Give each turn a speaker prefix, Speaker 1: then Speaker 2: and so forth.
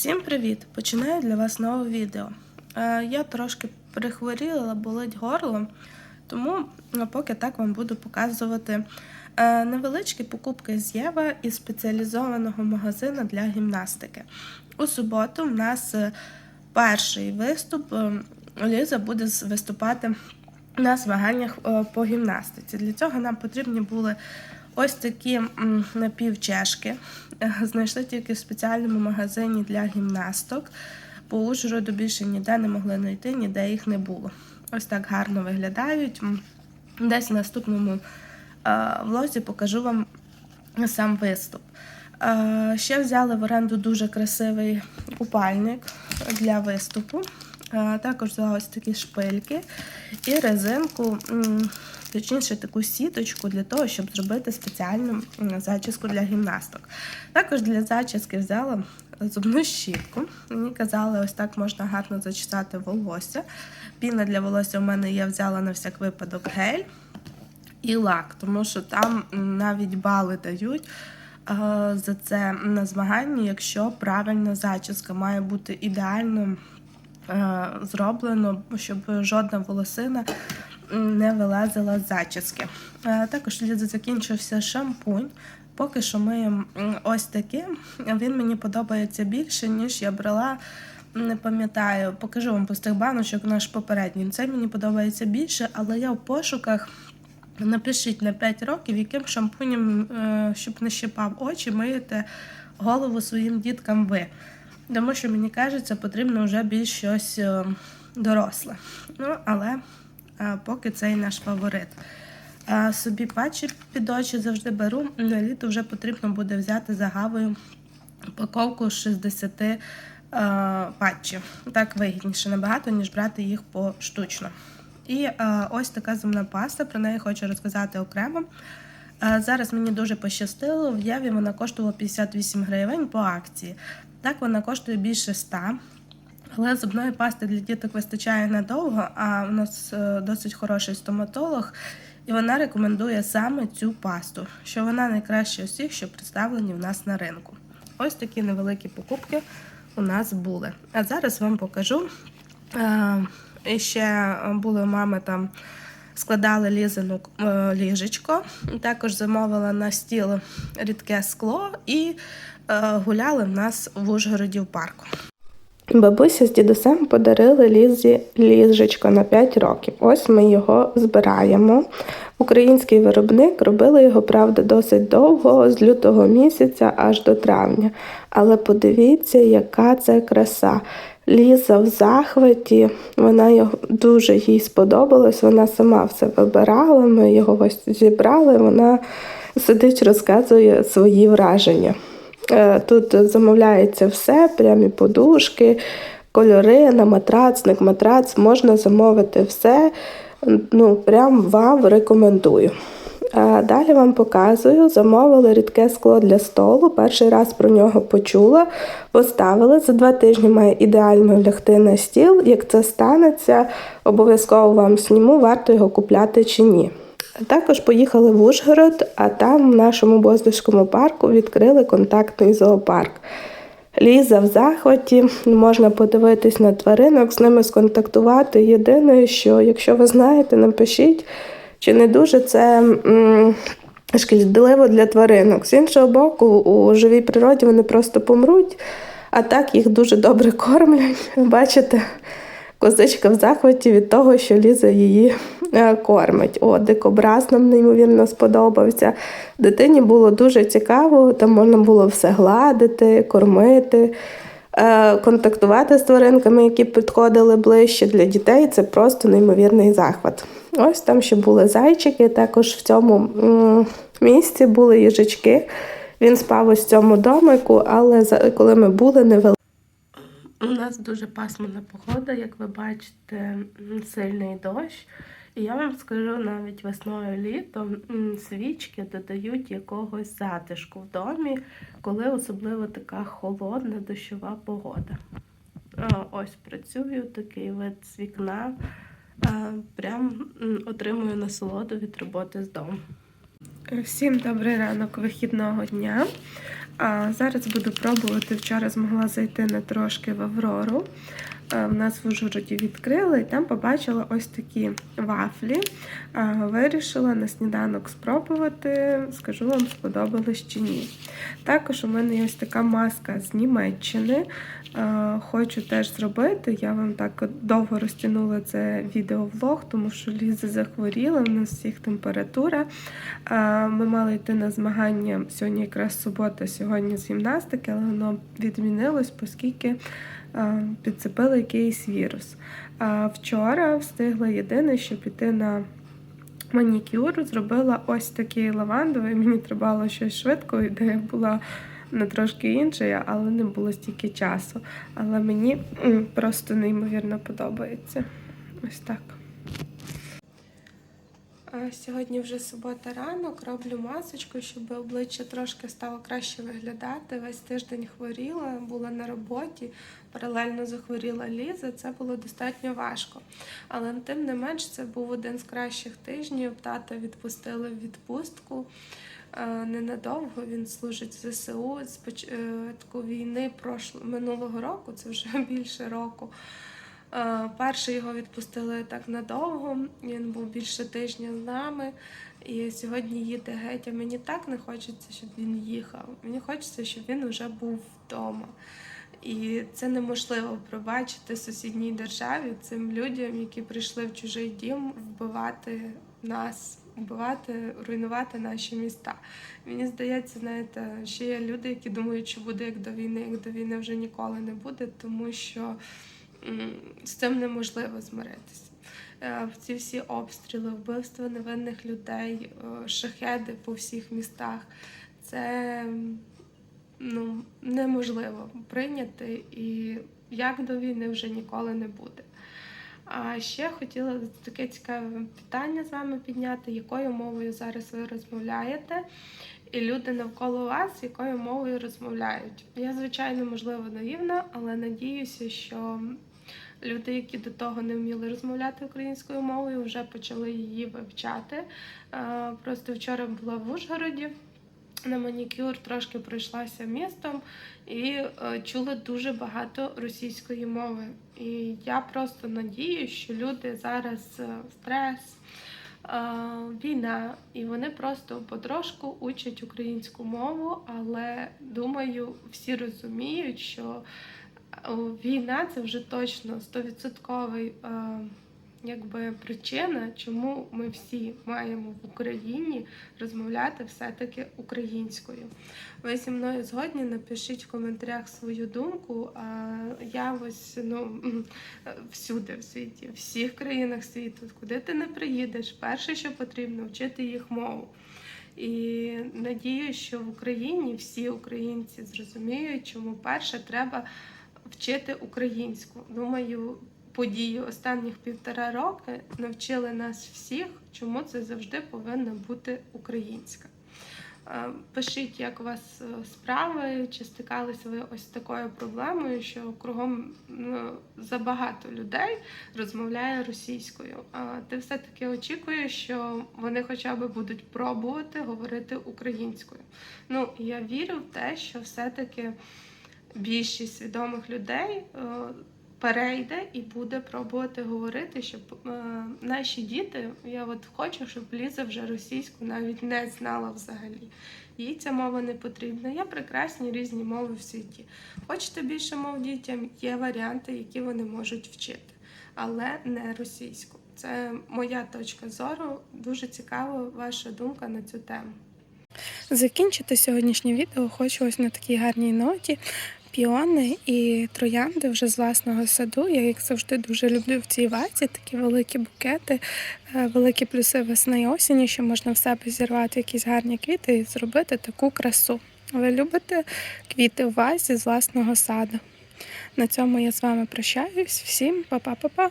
Speaker 1: Всім привіт! Починаю для вас нове відео. Е, Я трошки перехворіла, болить горло, тому е, поки так вам буду показувати е, невеличкі покупки з Єва із спеціалізованого магазину для гімнастики. У суботу в нас е, перший виступ. Ліза буде виступати на змаганнях по гімнастиці. Для цього нам потрібні були ось такі напівчешки. Е, Знайшли тільки в спеціальному магазині для гімнасток. По Ужгороду більше ніде не могли знайти, ніде їх не було. Ось так гарно виглядають. Десь в наступному е, влозі покажу вам сам виступ. Е, Ще взяли в оренду дуже красивий купальник для виступу. Також взяла ось такі шпильки і резинку, точніше таку сіточку для того, щоб зробити спеціальну зачіску для гімнасток. Також для зачіски взяла зубну щітку. Мені казали, ось так можна гарно зачесати волосся. Піна для волосся у мене я взяла на всяк випадок гель і лак, тому що там навіть бали дають за це на змаганні, якщо правильна зачіска має бути ідеально зроблено, щоб жодна волосина не вилазила з зачіски. Е, Також закінчився шампунь. Поки що миємо м, ось таким. Він мені подобається більше, ніж я брала. Не пам'ятаю, покажу вам пустих баночок наш попередній. Це мені подобається більше, але я в пошуках. Напишіть на 5 років, яким шампунем, е, щоб не щипав очі, миєте голову своїм діткам ви. Тому що мені кажеться, потрібно вже більш щось е, доросле. Ну, але е, поки цей наш фаворит. Е, Собі патчі під очі завжди беру. На літо вже потрібно буде взяти за гавою упаковку 60 е, патчів. Так вигідніше набагато, ніж брати їх поштучно. І ось така зубна паста, про неї хочу розказати окремо. Зараз мені дуже пощастило. В Єві вона коштувала 58 гривень по акції. Так вона коштує більше 100. Але зубної пасти для діток вистачає надовго, а у нас е, досить хороший стоматолог, і вона рекомендує саме цю пасту, що вона найкраща усіх, що представлені в нас на ринку. Ось такі невеликі покупки у нас були. А зараз вам покажу. Е, і ще були у мами там. Складали лізину е, ліжечко, також замовила на стіл рідке скло і е, гуляли в нас в Ужгороді в парку. Бабуся з дідусем подарили Лізі ліжечко на 5 років. Ось ми його збираємо. Український виробник робили його, правда, досить довго, з лютого місяця аж до травня. Але подивіться, яка це краса. Ліза в захваті, вона його дуже їй сподобалось. Вона сама все вибирала. Ми його ось зібрали. Вона сидить, розказує свої враження. Е, Тут замовляється все, прямі подушки, кольори на матрацник, матрац, можна замовити все. Ну, прям вам рекомендую. Далі вам показую, замовили рідке скло для столу. Перший раз про нього почула, поставили. За два тижні має ідеально лягти на стіл. Як це станеться, обов'язково вам сніму, варто його купляти чи ні. Також поїхали в Ужгород, а там в нашому Боздишському парку відкрили контактний зоопарк. Ліза в захваті, можна подивитись на тваринок, з ними сконтактувати. Єдине, що якщо ви знаєте, напишіть, чи не дуже це шкідливо для тваринок. З іншого боку, у живій природі вони просто помруть, а так їх дуже добре кормлять. Бачите, козичка в захваті від того, що Ліза її е, кормить. О, дикобраз нам неймовірно сподобався. Дитині було дуже цікаво, там можна було все гладити, кормити. Е, Контактувати з тваринками, які підходили ближче для дітей, це просто неймовірний захват. Ось там ще були зайчики, також в цьому місці були їжачки. Він спав в цьому домику, але коли ми були, не у нас дуже пасмурна погода, як ви бачите, сильний дощ. І я вам скажу, навіть весною літом свічки додають якогось затишку в домі, коли особливо така холодна дощова погода. Ось працюю, такий вид з вікна. А, Прям отримую насолоду від роботи з дому. Всім добрий ранок вихідного дня. Зараз буду пробувати. Вчора змогла зайти на трошки в Аврору. А, В нас в Ужгороді відкрили, і там побачила ось такі вафлі. Вирішила на сніданок спробувати. Скажу вам, сподобалось чи ні. Також у мене є ось така маска з Німеччини. Хочу теж зробити. Я вам так довго розтягнула це відеовлог, тому що Ліза захворіла, у нас всіх температура. Ми мали йти на змагання сьогодні, якраз субота, сьогодні з гімнастики, але воно відмінилось, оскільки підцепили якийсь вірус. Вчора встигла єдине, що піти на манікюр, зробила ось такий лавандовий. Мені треба щось швидко, ідея була не трошки інша, але не було стільки часу. Але мені просто неймовірно подобається. Ось так. Сьогодні вже субота ранок, роблю масочку, щоб обличчя трошки стало краще виглядати. Весь тиждень хворіла, була на роботі, паралельно захворіла Ліза. Це було достатньо важко. Але тим не менш, це був один з кращих тижнів. Тата відпустили в відпустку. Е, Ненадовго він служить в ЗСУ з початку війни минулого року, це вже більше року. Е, Перше його відпустили так надовго. Він був більше тижня з нами. І сьогодні їде геть. А мені так не хочеться, щоб він їхав. Мені хочеться, щоб він вже був вдома. І це неможливо пробачити сусідній державі цим людям, які прийшли в чужий дім, вбивати нас, вбивати, руйнувати наші міста. Мені здається, знаєте, ще є люди, які думають, що буде як до війни, як до війни вже ніколи не буде, тому що з цим неможливо змиритися. Е, Ці всі обстріли, вбивства невинних людей, е, шахеди по всіх містах. Це ну, неможливо прийняти, і як до війни вже ніколи не буде. А ще хотіла таке цікаве питання з вами підняти, якою мовою зараз ви розмовляєте, і люди навколо вас, якою мовою розмовляють. Я, звичайно, можливо, наївна, але надіюся, що люди, які до того не вміли розмовляти українською мовою, вже почали її вивчати. Е, Просто вчора була в Ужгороді. На манікюр трошки пройшлася містом і е, чула дуже багато російської мови. І я просто надію, що люди зараз е, стрес, війна, і вони просто потрошку учать українську мову, але думаю, всі розуміють, що війна це вже точно стовідсотковий. е, Якби причина, чому ми всі маємо в Україні розмовляти все-таки українською. Ви зі мною згодні, напишіть в коментарях свою думку. А я ось ну всюди в світі, в всіх країнах світу, куди ти не приїдеш, перше, що потрібно, вчити їх мову. І надію, що в Україні всі українці зрозуміють, чому перше треба вчити українську. Думаю, події останніх півтора роки навчили нас всіх, чому це завжди повинна бути українська. Е, Пишіть, як у вас е, справи, чи стикалися ви ось з такою проблемою, що кругом ну, забагато людей розмовляє російською. А ти все-таки очікуєш, що вони хоча б будуть пробувати говорити українською. Ну, я вірю в те, що все-таки більшість свідомих людей е, перейде і буде пробувати говорити, щоб е, наші діти, я от хочу, щоб Ліза вже російську навіть не знала взагалі. Їй ця мова не потрібна. Є прекрасні різні мови в світі. Хочете більше мов дітям, є варіанти, які вони можуть вчити, але не російську. Це моя точка зору. Дуже цікава ваша думка на цю тему. Закінчити сьогоднішнє відео хочу ось на такій гарній ноті. Піони і троянди вже з власного саду. Я їх завжди дуже люблю в цій вазі. Такі великі букети, е, великі плюси весни і осені, що можна в себе зірвати якісь гарні квіти і зробити таку красу. Ви любите квіти в вазі з власного саду. На цьому я з вами прощаюсь. Всім па-па-па-па!